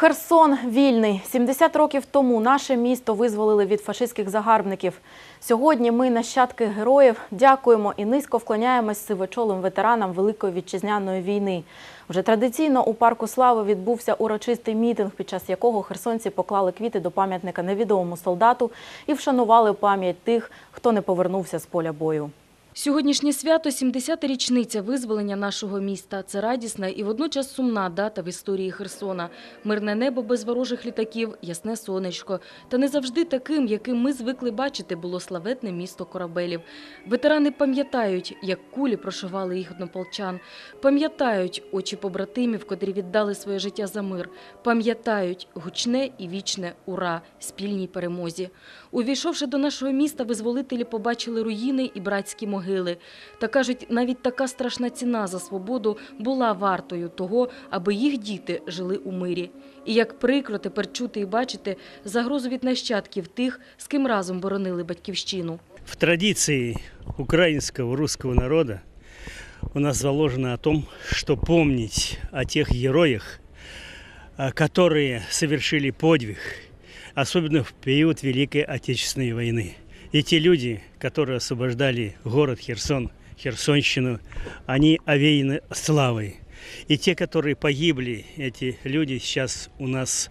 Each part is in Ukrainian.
Херсон вільний. 70 років тому наше місто визволили від фашистських загарбників. Сьогодні ми, нащадки героїв, дякуємо і низько вклоняємось сивочолим ветеранам Великої вітчизняної війни. Вже традиційно у парку Слави відбувся урочистий мітинг, під час якого херсонці поклали квіти до пам'ятника невідомому солдату і вшанували пам'ять тих, хто не повернувся з поля бою. Сьогоднішнє свято – 70-та річниця визволення нашого міста. Це радісна і водночас сумна дата в історії Херсона. Мирне небо без ворожих літаків, ясне сонечко. Та не завжди таким, яким ми звикли бачити, було славетне місто корабелів. Ветерани пам'ятають, як кулі прошивали їх однополчан. Пам'ятають очі побратимів, котрі віддали своє життя за мир. Пам'ятають гучне і вічне «Ура!» спільній перемозі. Увійшовши до нашого міста, визволителі побачили руїни і братські могили. Та кажуть, навіть така страшна ціна за свободу була вартою того, аби їх діти жили у мирі. І як прикро тепер чути і бачити загрозу від нащадків тих, з ким разом боронили батьківщину. В традиции украинского русского народа у нас заложено о том, что помнить о тех героях, которые совершили подвиг, особенно в период Великой Отечественной войны. И те люди, которые освобождали город Херсон, Херсонщину, они овеяны славой. И те, которые погибли, эти люди сейчас у нас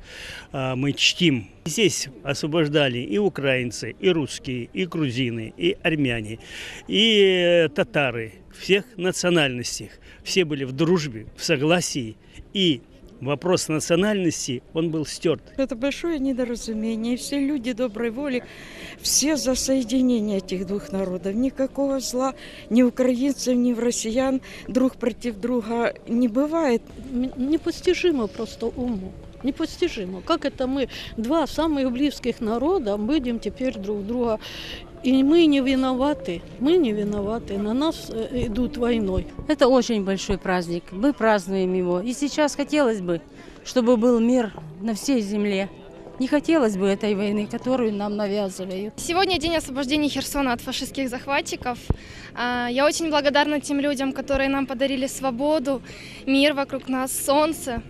а, мы чтим. Здесь освобождали и украинцы, и русские, и грузины, и армяне, и э, татары всех национальностей. Все были в дружбе, в согласии, и вопрос национальности, он был стерт. Это большое недоразумение. И все люди доброй воли, все за соединение этих двух народов. Никакого зла ни украинцев, ни в россиян друг против друга не бывает. М- непостижимо просто уму. Непостижимо. Как это мы, два самых близких народа, будем теперь друг друга... И мы не виноваты, мы не виноваты, на нас э, идут войной. Это очень большой праздник. Мы празднуем его. И сейчас хотелось бы, чтобы был мир на всей земле. Не хотелось бы этой войны, которую нам навязывают. Сегодня день освобождения Херсона от фашистских захватчиков. А, Я очень благодарна тем людям, которые нам подарили свободу, мир вокруг нас, солнце.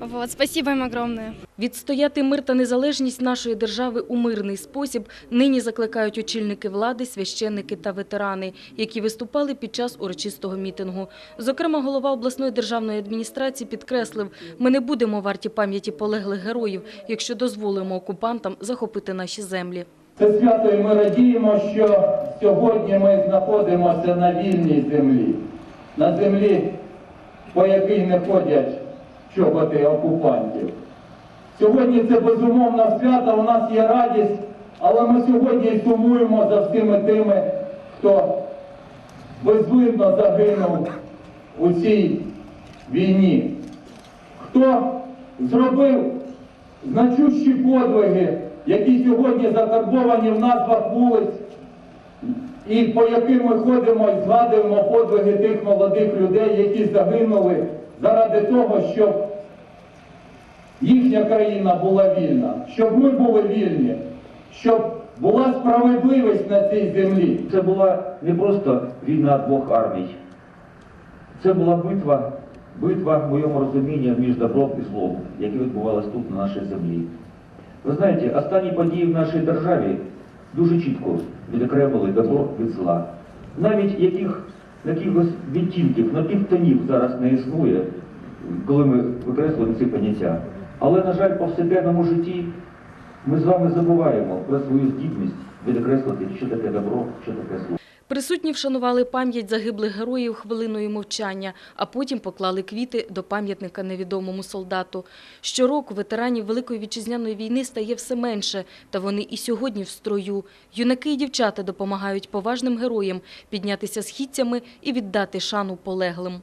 Вот, спасибо им огромное. Відстояти мир та незалежність нашої держави у мирний спосіб нині закликають очільники влади, священники та ветерани, які виступали під час урочистого мітингу. Зокрема, голова обласної державної адміністрації підкреслив, ми не будемо варті пам'яті полеглих героїв, якщо дозволимо окупантам захопити наші землі. Це свято і ми радіємо, що сьогодні ми знаходимося на вільній землі, на землі, по якій не ходять чоботи окупантів. Сьогодні це безумовно свято, у нас є радість, але ми сьогодні і сумуємо за всіми тими, хто безвинно загинув у цій війні. Хто зробив значущі подвиги, які сьогодні закарбовані в назвах вулиць, і по яким ми ходимо і згадуємо подвиги тих молодих людей, які загинули заради того, щоб їхня країна була вільна, щоб ми були вільні, щоб була справедливість на цій землі. Це була не просто війна двох армій. Це була битва, битва в моєму розумінні між добром і злом, яка відбувалась тут, на нашій землі. Ви знаєте, останні події в нашій державі дуже чітко відокремили добро від зла. Навіть яких, якихось відтінків, напівтонів зараз не існує, коли ми викреслюємо ці поняття. Але, на жаль, по повсякденному житті ми з вами забуваємо про свою здібність відкреслити, що таке добро, що таке зло. Присутні вшанували пам'ять загиблих героїв хвилиною мовчання, а потім поклали квіти до пам'ятника невідомому солдату. Щороку ветеранів Великої вітчизняної війни стає все менше, та вони і сьогодні в строю. Юнаки і дівчата допомагають поважним героям піднятися східцями і віддати шану полеглим.